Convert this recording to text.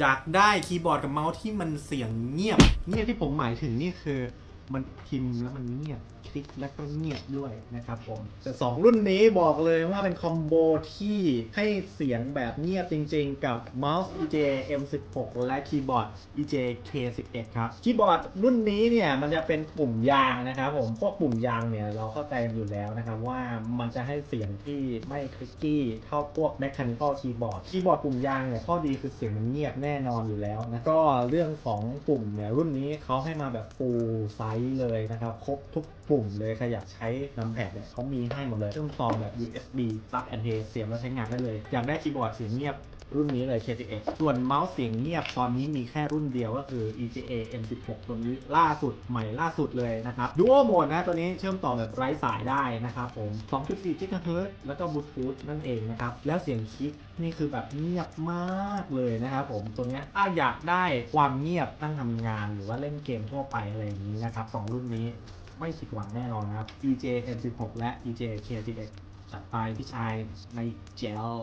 อยากได้คีย์บอร์ดกับเมาส์ที่มันเสียงเงียบ เงียบที่ผมหมายถึงนี่คือ มันพิมพ์แล้วมันเงียบคลิกแล้วก็เงียบด้วยนะครับผมแต่2รุ่นนี้บอกเลยว่าเป็นคอมโบที่ให้เสียงแบบเงียบจริงๆ กับเมาส์ EJ M16 และคีย์บอร์ด EJ K11 ครับ คีย์บอร์ดรุ่นนี้เนี่ยมันจะเป็นปุ่มยางนะครับผม พวกปุ่มยางเนี่ยเราเข้าใจอยู่แล้วนะครับว่ามันจะให้เสียงที่ไม่คลิกกี้เท่าพวก Mechanical Keyboard คีย์บอร์ดปุ่มยางเนี่ยข้อดีคือเสียงมันเงียบแน่นอนอยู่แล้วนะ ก็เรื่องของปุ่มเนี่ยรุ่นนี้เขาให้มาแบบ full size เลยนะครับ ครบทุกปุ่มเลยใครอยากใช้นำแพดเนี่ยเขามีให้หมดเลยเครื่องต่อแบบ USB plug and play เสียบแล้วใช้งานได้เลย อยากได้คีย์บอร์ดเสียงเงียบรุ่นนี้เลย KTX ส่วนเมาส์เสียงเงียบตอนนี้มีแค่รุ่นเดียวก็คือ EGA M16 ตัวนี้ล่าสุดใหม่ล่าสุดเลยนะครับ Dual Mode นะ ตัวนี้เชื่อมต่อแบบไร้สายได้นะครับผม 2.4 GHz แล้วก็บลูทูธนั่นเองนะครับ แล้วเสียงคลิกนี่คือแบบเงียบมากเลยนะครับผม ตัวนี้ถ้าอยากได้ความเงียบนั่งทำงานหรือว่าเล่นเกมทั่วไปอะไรอย่างนี้นะครับสองรุ่นนี้ไม่ผิดหวังแน่นอนครับ EJ M16 และ EJ KTX จัดไปพี่ชายในเจล